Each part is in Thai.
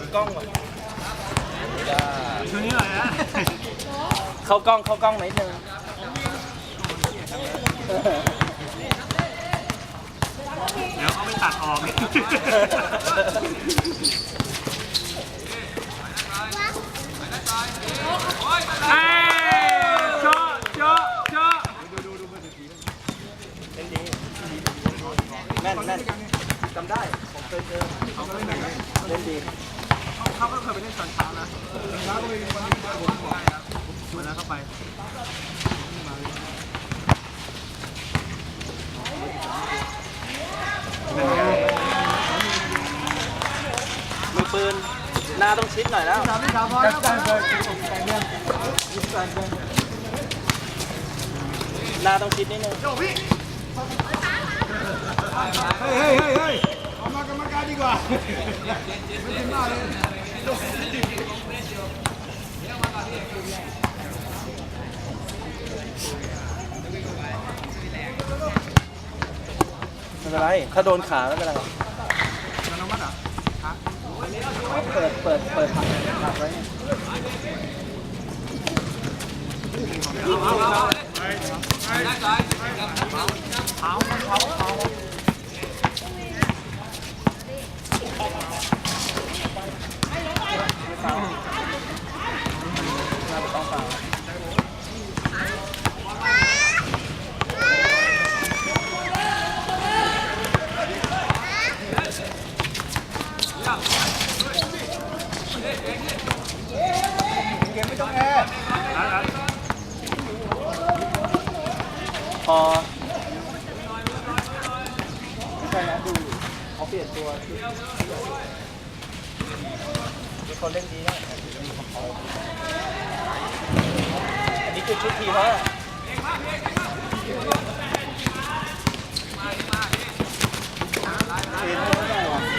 บังกล้องว่ะจ้าช่วงนี้หน่อยนะเข้ากล้องเข้ากล้องหน่อยนึงเดี๋ยวเขาไปตัดออกนี่เอ้ยโจ๊ะโจ๊ะโจ๊ะแม่นแม่นจำได้ ผมเคยเจอเล่นดี เขาก็เคยไปเล่นตอนเช้านะเช้าก็ไปวันนี้วันนั้นเข้าไปมือปืนหน้าต้องชิดหน่อยแล้วสามที่สามพอแล้วกันเลยกันเลยหน้าต้องชิดนิดนึงเฮ้ยเฮ้ยเฮ้ยเฮ้ยเอามากรรมการดีกว่าไม่ถึงหน้าเลย ไม่เป็นไร ถ้าโดนขาไม่เป็นไรมันน้องมัดเหรอเปิด เปิด เปิดผักผักไว้เนี่ย เอาเอาเอาเอาเอาเอา น่าจะต้องฟัง พอไม่ ใช่นะดูเขาเปลี่ยนตัวมีคนเล่นดีนะอันนี้คือชุดทีมเขาอะครั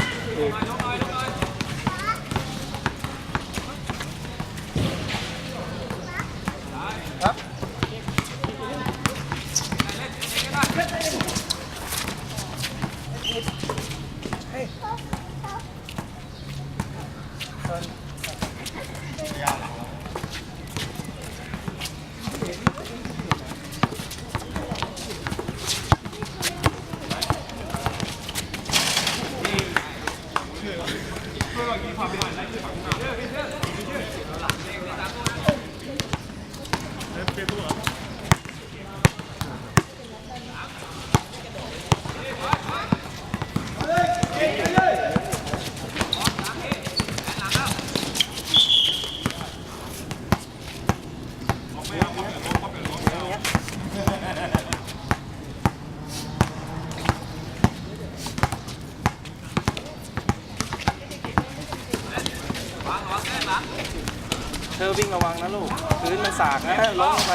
เธอวิ่งระวังนะลูก พื้นมันสากนะล้มลงไป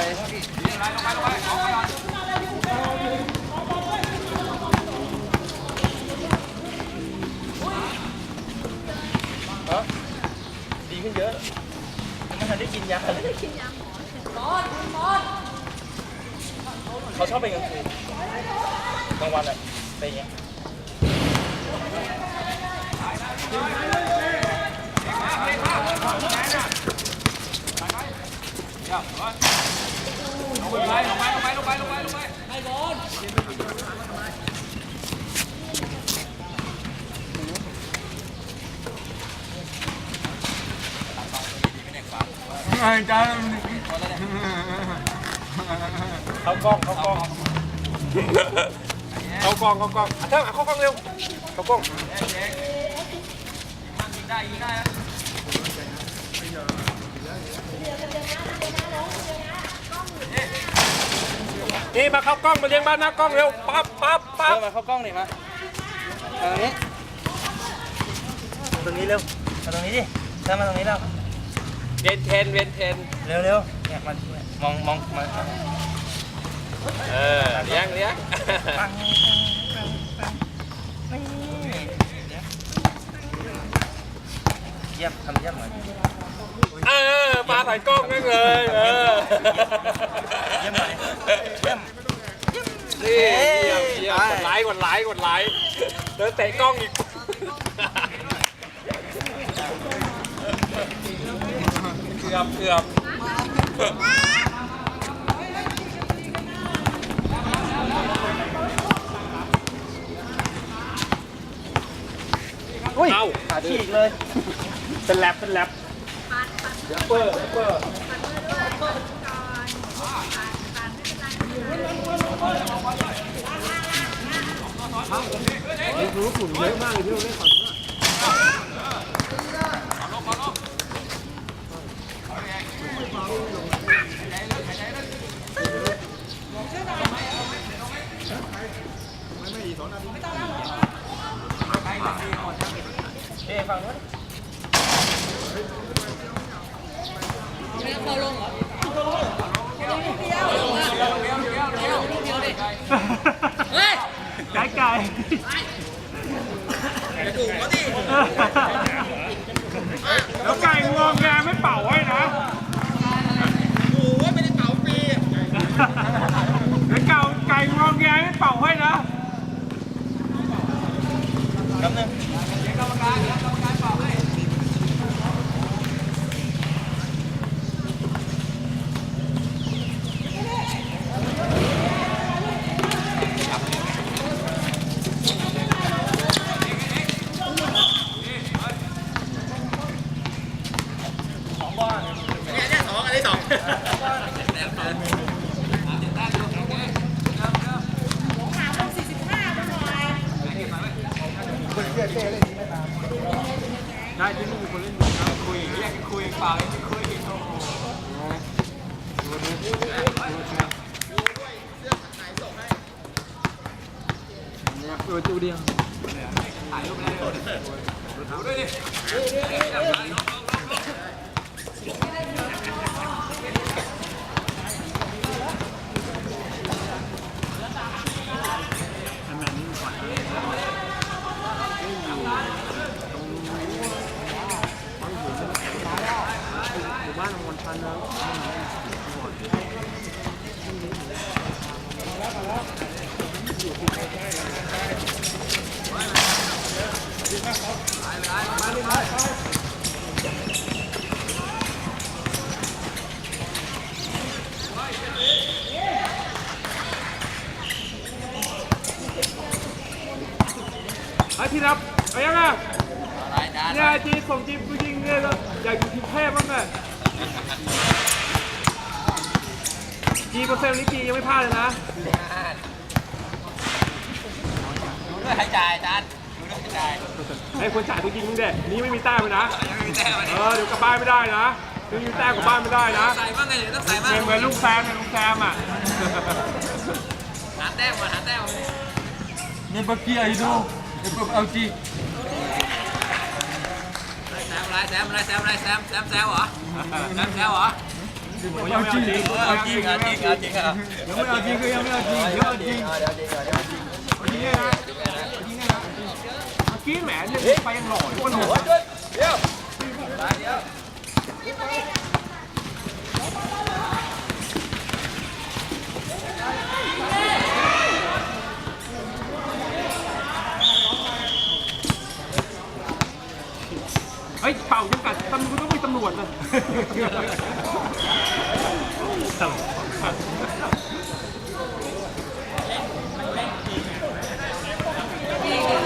เออดีขึ้นเยอะไม่ทันได้กินยาเลยเขาชอบไปกลางคืนกลางวันอะไปอย่างเงี้ย ไอ้จ้าเข้ากล้องเข้ากล้องเข้ากล้องเข้ากล้องอะเท่าเข้ากล้องเร็วเข้ากล้อง นี่มาเข้ากล้องมาเลี้ยงบ้านหน้ากล้องเร็วปั๊บปั๊บปั๊เริ่บมมาเข้ากล้องหน่อยมามาตรงนี้ตรงนี้เร็วมาตรงนี้ดิเริ่มมาตรงนี้แล้วเวนเทนเวนเทนเร็วเร็วเนี่ยมันมองมองมาเออเลี้ยงเลี้ยงปังปังปังปังนี่เยี่ยมทำเยี่ยมหน่อย เออมาถ่ายกล้องนั่งเลยเออเยี่ยมหน่อยเยี่ยมนี่เยี่ยมเยี่ยมกดไลค์กดไลค์กดไลค์เดินเตะกล้องอีกเกือบเกือบอุ้ยเอาขาฉีกเลย เป็นแรปเป็นแรป เดี๋ยวเปอร์ด้วยวเปอร์นี่คือลูกหมุนเยอะมากเลยที่เราเล่นฝั่งนู้นอะ เอ้ฝั่งนู้น ไก่ไก่ แล้วไก่งวงแงไม่เป่าไว้นะโอ้ยไม่ได้เป่าปีแล้วเก่าไก่งวงแงไม่เป่าไว้นะแป๊บนึง ได้ที่นี่มีคนเล่นอยู่นะคุยอยากคุยเปล่าอยากคุยโอ้โหเออจูเดียวถ่ายรูปได้เลยดูด้วยดิหมู่บ้านมณฑลนะ ไอ้ที่รับไปยังไงเนี่ยจีส่งจีผู้ยิงเนี่ยก็อยากอยู่ทีมเทพบ้างอะจีเปอร์เซ็นต์นี้จียังไม่พลาดเลยนะด้วยหายใจจาน หายใจไอ้คนจ่ายตัวยิงมึงเด็นี่ไม่มีแต้มเลยนะ ยังไม่มีแต้มเออเดี๋ยวกลับบ้านไม่ได้นะไม่มีแต้มกลับบ้านไม่ได้นะใส่บ้างไงเดี๋ยวต้องใส่บ้างเหมือนเหมือนลูกแซมเนี่ยลูกแซมอะหาแต้มมาหาแต้มนี่เมื่อกี้ไอ้ดูไอ้พวกเอาจีแซมอะไรแซมอะไรแซมอะไรแซมแซมแซวเหรอแซมแซวเหรอเอาจริงเอาจริงเอาจริงเอาจริงอะยังไม่เอาจริงก็ยังไม่เอาจริงยังเอาจริงเดี๋ยวจริงเดี๋ยวจริงเอาจริง กี้แหมเนี่ยไปยังหล่ออยู่คนหัวเดี๋ยวเฮ้ยเป่าจำกัดตำรวจต้องมีตำรวจนะบ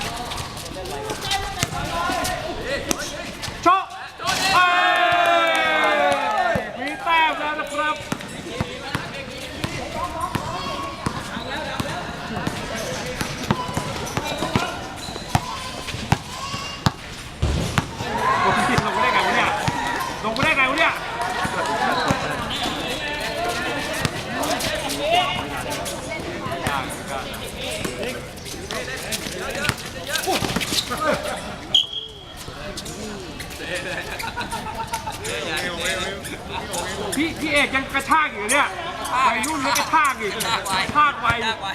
แล้วกระชากอีกกระชากไวยากไว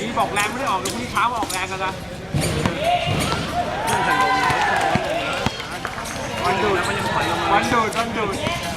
นี่บอกแรงไม่ได้ออกเดี๋ยวพรุ่งนี้เช้ามาออกแรงกันนะวันดูดมันยังถอยลงมาวันดูด